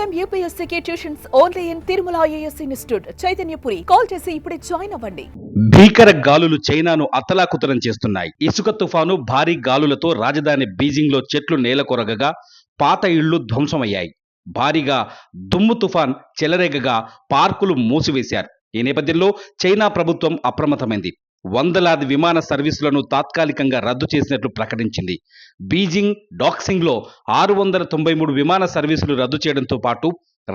Time యూపీఎస్సీకి tuitions only in Tirumala IAS institute. Chaitanyapuri. Call చేసి ఇప్పుడే join అవ్వండి. భీకర గాలులు చైనాను అతలాకుతలం చేస్తున్నాయి. ఇసుక తుఫాను భారీ గాలులతో రాజధాని బీజింగ్లో చెట్లు నేలకొరగగా పాత ఇళ్ళు ధ్వంసమయ్యాయి. భారీగా దుమ్ము తుఫాన్ చెలరేగగా పార్కులు మూసివేశారు. ఈ నేపథ్యంలో చైనా ప్రభుత్వం అప్రమత్తమైంది. వందలాది విమాన సర్వీసులను తాత్కాలికంగా రద్దు చేసినట్లు ప్రకటించింది. బీజింగ్ డాక్సింగ్లో ఆరు వందల తొంభై మూడు విమాన సర్వీసులు రద్దు చేయడంతో పాటు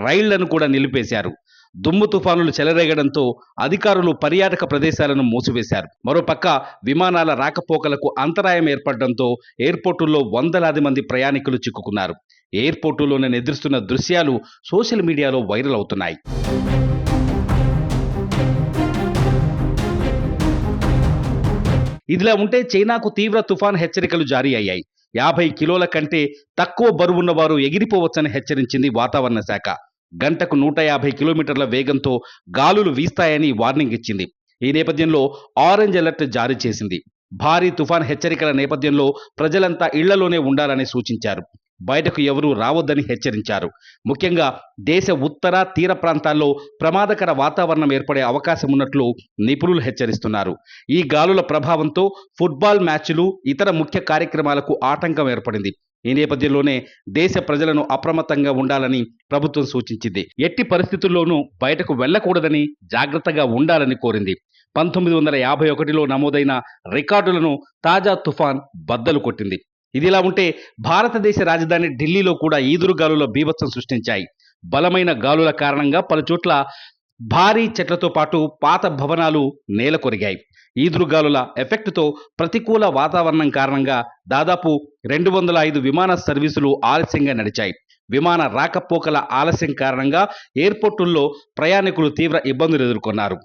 రైళ్ళను కూడా నిలిపేశారు. దుమ్ము తుఫానులు చెలరేగడంతో అధికారులు పర్యాటక ప్రదేశాలను మూసివేశారు. మరోపక్క విమానాల రాకపోకలకు అంతరాయం ఏర్పడడంతో ఎయిర్పోర్టుల్లో వందలాది మంది ప్రయాణికులు చిక్కుకున్నారు. ఎయిర్పోర్టులోనే నిద్రిస్తున్న దృశ్యాలు సోషల్ మీడియాలో వైరల్ అవుతున్నాయి. ఇదిలా ఉంటే చైనాకు తీవ్ర తుఫాన్ హెచ్చరికలు జారీ అయ్యాయి. యాభై కిలోల కంటే తక్కువ బరువున్న వారు ఎగిరిపోవచ్చని హెచ్చరించింది వాతావరణ శాఖ. గంటకు నూట యాభై కిలోమీటర్ల వేగంతో గాలులు వీస్తాయని వార్నింగ్ ఇచ్చింది. ఈ నేపథ్యంలో ఆరెంజ్ అలర్ట్ జారీ చేసింది. భారీ తుఫాన్ హెచ్చరికల నేపథ్యంలో ప్రజలంతా ఇళ్ళలోనే ఉండాలని సూచించారు. బయటకు ఎవరూ రావద్దని హెచ్చరించారు. ముఖ్యంగా దేశ ఉత్తర తీర ప్రాంతాల్లో ప్రమాదకర వాతావరణం ఏర్పడే అవకాశం ఉన్నట్లు నిపుణులు హెచ్చరిస్తున్నారు. ఈ గాలుల ప్రభావంతో ఫుట్బాల్ మ్యాచ్లు ఇతర ముఖ్య కార్యక్రమాలకు ఆటంకం ఏర్పడింది. ఈ నేపథ్యంలోనే దేశ ప్రజలను అప్రమత్తంగా ఉండాలని ప్రభుత్వం సూచించింది. ఎట్టి పరిస్థితుల్లోనూ బయటకు వెళ్ళకూడదని జాగ్రత్తగా ఉండాలని కోరింది. పంతొమ్మిది వందల యాభై ఒకటిలో నమోదైన రికార్డులను తాజా తుఫాన్ బద్దలు కొట్టింది. ఇదిలా ఉంటే భారతదేశ రాజధాని ఢిల్లీలో కూడా ఈదురుగాలుల బీభత్సం సృష్టించాయి. బలమైన గాలుల కారణంగా పలుచోట్ల భారీ చెట్లతో పాటు పాత భవనాలు నేలకొరిగాయి. ఈదురుగాలుల ఎఫెక్ట్తో ప్రతికూల వాతావరణం కారణంగా దాదాపు రెండు వందల ఐదు విమాన సర్వీసులు ఆలస్యంగా నడిచాయి. విమాన రాకపోకల ఆలస్యం కారణంగా ఎయిర్పోర్టుల్లో ప్రయాణికులు తీవ్ర ఇబ్బందులు ఎదుర్కొన్నారు.